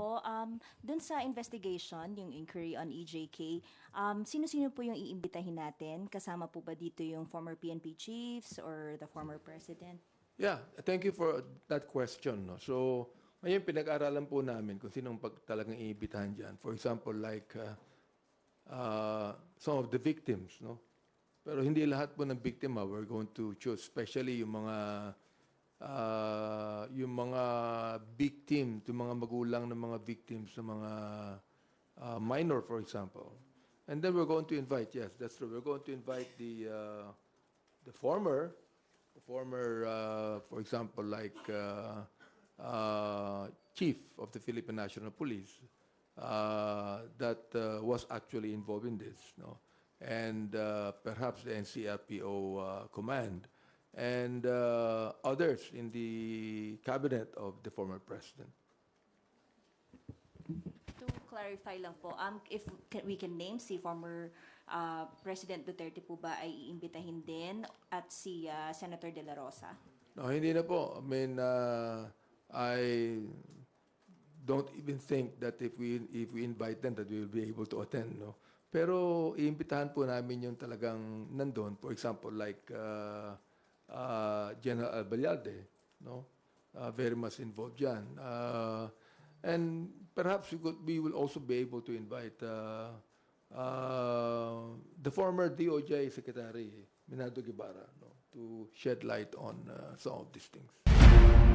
po, um, dun sa investigation, yung inquiry on EJK, um, sino-sino po yung iimbitahin natin? Kasama po ba dito yung former PNP chiefs or the former president? Yeah, thank you for that question. No? So, ngayon pinag-aralan po namin kung sinong pag talagang iimbitahan dyan. For example, like uh, uh, some of the victims. No? Pero hindi lahat po ng biktima we're going to choose, especially yung mga uh, yung mga victim, yung mga magulang ng mga victims, ng mga uh, minor, for example. And then we're going to invite, yes, that's true. We're going to invite the uh, the former, the former, uh, for example, like uh, uh, chief of the Philippine National Police uh, that uh, was actually involved in this, no? and uh, perhaps the NCRPO uh, command and uh, others in the cabinet of the former president. To clarify lang po, um, if can, we can name si former uh, President Duterte po ba ay iimbitahin din at si uh, Senator De La Rosa? No, hindi na po. I mean, uh, I don't even think that if we if we invite them that we will be able to attend, no. Pero iimbitahan po namin yung talagang nandun. For example, like uh, General Albayalde, no? Uh, very much involved dyan. Uh, and perhaps we, could, we will also be able to invite uh, uh, the former DOJ Secretary, Minado Guevara, no, to shed light on uh, some of these things.